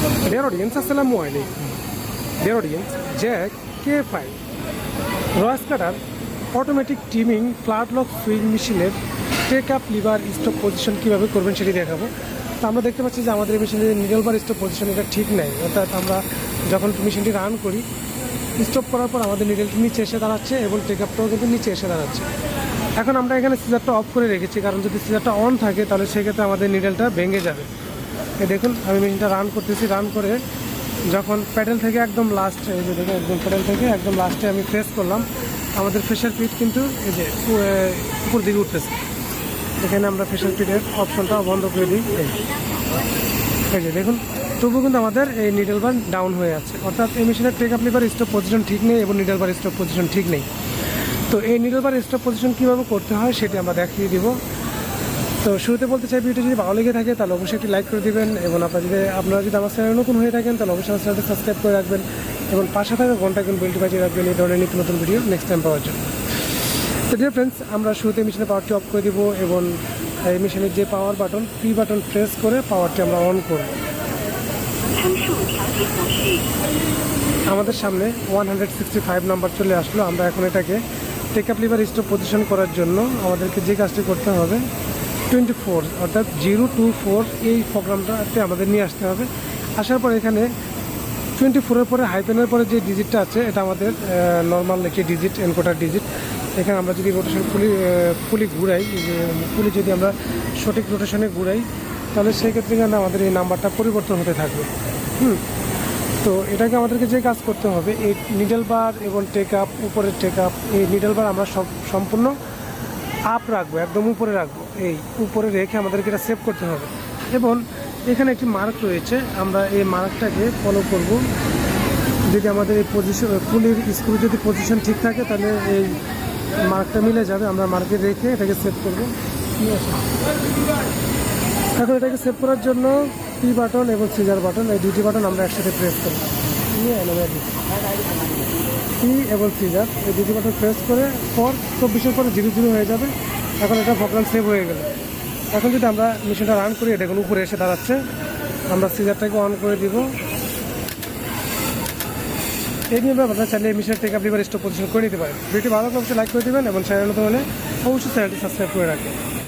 Dear audience, Assalamu alaikum. Dear audience, Jack K5 রয়েস cutter automatic timing flat lock sewing মেশিনের take up lever stop position কীভাবে করবেন সেটি দেখাবো। তো আমরা দেখতে পাচ্ছি যে আমাদের মেশিনের নিডল বার স্টপ পজিশন এটা ঠিক নেই। অর্থাৎ আমরা যখন মেশিনটি রান করি স্টপ করার পর আমাদের নিডলটি নিচে এসে দাঁড়াচ্ছে এবং টেক আপটাও কিন্তু নিচে এসে দাঁড়াচ্ছে। এখন আমরা এখানে সিজারটা অফ করে রেখেছি কারণ যদি সিজারটা অন থাকে তাহলে সেক্ষেত্রে আমাদের নিডলটা ভেঙে যাবে। দেখুন, আমি মেশিনটা রান করতেছি রান করে যখন প্যাডেল থেকে একদম লাস্ট এই যে দেখুন, একদম প্যাডেল থেকে একদম লাস্টে আমি প্রেস করলাম, আমাদের ফেশার পিট কিন্তু এই যে উপর দিকে উঠতেছে। এখানে আমরা ফেশার পিটের অপশনটা বন্ধ করে দিই। এই যে দেখুন, তবু কিন্তু আমাদের এই নিডল বার ডাউন হয়ে আছে। অর্থাৎ এই মেশিনের take up lever stop position ঠিক নেই এবং নিডল বার স্টপ পজিশন ঠিক নেই। তো এই নিডল বার স্টপ পজিশন কীভাবে করতে হয় সেটি আমরা দেখিয়ে দিব। তো শুরুতে বলতে চাই ভিডিওটি যদি ভালো লেগে থাকে, তাহলে অবশ্যই একটি লাইক করে দেবেন এবং আপনার যদি আপনারা যদি আমার চ্যানেল নতুন হয়ে থাকেন, তাহলে অবশ্যই আমার চ্যানেলটি সাবস্ক্রাইব করে রাখবেন এবং পাশে থাকা ঘণ্টা কিন্তু বেলটি বাজিয়ে রাখবেন এই ধরনের নিত্য নতুন ভিডিও নেক্সট টাইম পাওয়ার জন্য। তো ডিয়ার ফ্রেন্ডস আমরা শুরুতে মেশিনের পাওয়ারটি অফ করে দেবো এবং এই মেশিনের যে power button pre button press করে পাওয়ারটি আমরা অন করব। আমাদের সামনে one hundred sixty five number চলে আসলো। আমরা এখন এটাকে টেকআপ লিভার স্টোভ পজিশন করার জন্য আমাদেরকে যে কাজটি করতে হবে টোয়েন্টি ফোর অর্থাৎ জিরো টু ফোর এই প্রোগ্রামটাতে আমাদের নিয়ে আসতে হবে। আসার পর এখানে টোয়েন্টি ফোরের পরে হাইপেনের পরে যে ডিজিটটা আছে, এটা আমাদের নর্মাল একটি ডিজিট এনকোটার ডিজিট এখানে আমরা যদি রোটেশন ফুলি ফুলি ঘুরাই ফুলি যদি আমরা সঠিক রোটেশনে ঘুরাই, তাহলে সেক্ষেত্রে কিন্তু আমাদের এই নাম্বারটা পরিবর্তন হতে থাকবে। হুম। তো এটাকে আমাদেরকে যে কাজ করতে হবে, এই নিডল বার এবং টেক আপ উপরের টেক আপ এই নিডল বার আমরা সম্পূর্ণ আপ রাখব, একদম উপরে রাখব। এই উপরে রেখে আমাদেরকে এটা সেভ করতে হবে। এবং এখানে একটি মার্ক রয়েছে, আমরা এই মার্কটাকে ফলো করব। যদি আমাদের এই পজিশন ফুলের স্ক্রু যদি পজিশন ঠিক থাকে, তাহলে এই মার্কটা মিলে যাবে। আমরা মার্কে রেখে এটাকে সেভ করব। এখন এটাকে সেভ করার জন্য পি বাটন এবং সিজার বাটন এই দুটি বাটন আমরা একসাথে প্রেস করব। পি এবং সিজার এই দুটি বাটন প্রেস করে পর চব্বিশের পরে জিরো জিরো হয়ে যাবে। এখন এটা প্রোগ্রাম সেভ হয়ে গেল। এখন যদি আমরা মেশিনটা রান করি, এটা এখন উপরে এসে দাঁড়াচ্ছে। আমরা সিজারটাকে অন করে দিব। এই নিয়ে আপনারা চাইলে এই মেশিনের থেকে আপনি এবার স্টপ পজিশন করে নিতে পারেন। ভিডিও ভালো লাগলে লাইক করে দেবেন এবং চ্যানেল নতুন হলে অবশ্যই চ্যানেলটি সাবস্ক্রাইব করে রাখবেন।